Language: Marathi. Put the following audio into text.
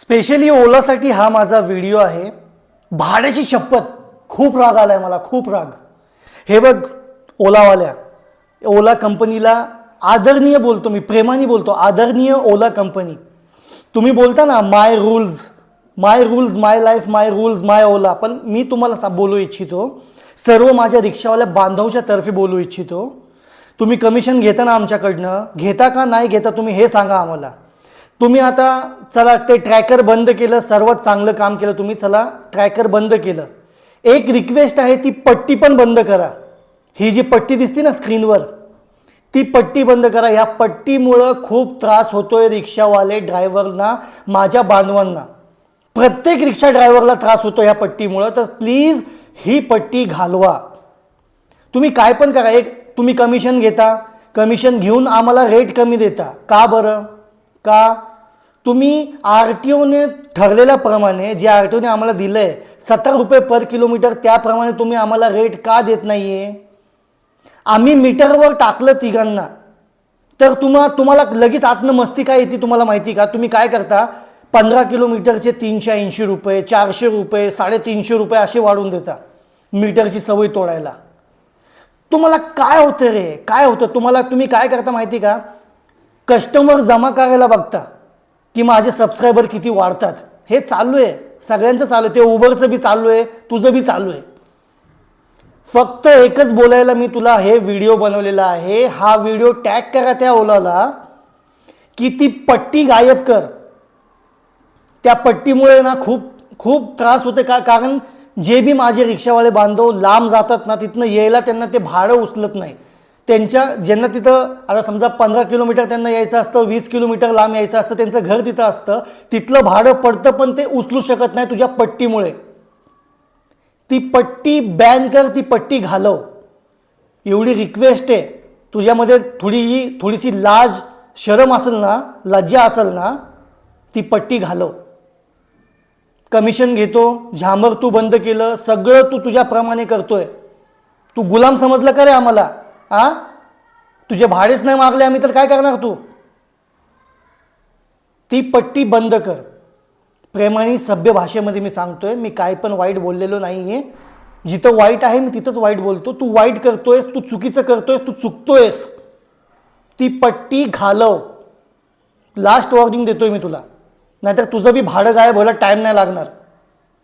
स्पेशली ओलासाठी हा माझा व्हिडिओ आहे. भाड्याची शपथ. खूप राग आला आहे मला खूप राग. हे बघ ओलावाल्या. ओला कंपनीला आदरणीय बोलतो मी प्रेमाने बोलतो. आदरणीय ओला कंपनी. तुम्ही बोलता ना my rules my rules my life my rules my Ola. पण मी तुम्हाला सा बोलू इच्छितो. सर्व माझ्या रिक्षावाल्या बांधवच्या तर्फे बोलू इच्छितो. तुम्ही कमिशन घेता ना आमच्याकडनं? घेता का नाही घेता तुम्ही हे सांगा आम्हाला. तुम्ही आता चला ते ट्रॅकर बंद केलं सर्वात चांगलं काम केलं तुम्ही चला ट्रॅकर बंद केलं. एक रिक्वेस्ट आहे ती पट्टी पण बंद करा. ही जी पट्टी दिसते ना स्क्रीनवर ती पट्टी बंद करा. ह्या पट्टीमुळं खूप त्रास होतोय रिक्षावाले ड्रायव्हरना माझ्या बांधवांना. प्रत्येक रिक्षा ड्रायव्हरला त्रास होतो ह्या पट्टीमुळं तर प्लीज ही पट्टी घालवा. तुम्ही काय पण करा. एक तुम्ही कमिशन घेता. कमिशन घेऊन आम्हाला रेट कमी देता. का बरं? का? तुम्ही आर टी ओने ठरलेल्याप्रमाणे जे आर टी ओने आम्हाला दिलं आहे सतरा रुपये पर किलोमीटर त्याप्रमाणे तुम्ही आम्हाला रेट का देत नाही आहे आम्ही मीटरवर टाकलं तिघांना. तर तुम्हा तुम्हाला लगेच आतनं मस्ती काय येते तुम्हाला माहिती का? तुम्ही काय करता? पंधरा किलोमीटरचे तीनशे ऐंशी रुपये चारशे रुपये साडेतीनशे रुपये असे वाढवून देता मीटरची सवय तोडायला. तुम्हाला काय होतं रे? काय होतं? तुम्हाला तुम्ही काय करता माहिती का? कस्टमर जमा करायला बघता. की माझे सबस्क्रायबर किती वाढतात? हे चालू आहे सगळ्यांचं चालू आहे. ते उबरचं बी चालू आहे तुझं बी चालू आहे फक्त एकच बोलायला मी तुला हे व्हिडिओ बनवलेला आहे. हा व्हिडिओ टॅग करा त्या ओलाला की ती पट्टी गायब कर. त्या पट्टीमुळे ना खूप खूप त्रास होते का कारण जे बी माझे रिक्षावाले बांधव लांब जातात ना तिथनं यायला त्यांना ते भाडं उचलत नाही. त्यांच्या ज्यांना तिथं आता समजा पंधरा किलोमीटर त्यांना यायचं असतं वीस किलोमीटर लांब यायचं असतं त्यांचं घर तिथं असतं तिथलं भाडं पडतं पण ते उचलू शकत नाही तुझ्या पट्टीमुळे. ती पट्टी बॅन कर ती पट्टी घालव. एवढी रिक्वेस्ट आहे. तुझ्यामध्ये थोडीही थोडीशी लाज शरम असेल ना लज्जा असेल ना ती पट्टी घालव. कमिशन घेतो झामर तू बंद केलं सगळं तू तुझ्याप्रमाणे करतोय. तू गुलाम समजलं का रे आम्हाला? आ? तुझे भाडेच नाही मागले आम्ही तर काय करणार तू? ती पट्टी बंद कर. प्रेमाने सभ्य भाषेमध्ये मी सांगतोय मी काय पण वाईट बोललेलो नाही आहे जिथं वाईट आहे मी तिथंच वाईट बोलतो. तू वाईट करतोयस तू चुकीचं करतोयस तू चुकतोयस. ती पट्टी घालव. लास्ट वॉर्निंग देतोय मी तुला. नाहीतर तुझं बी भाडं गायब व्हायला टाईम नाही लागणार.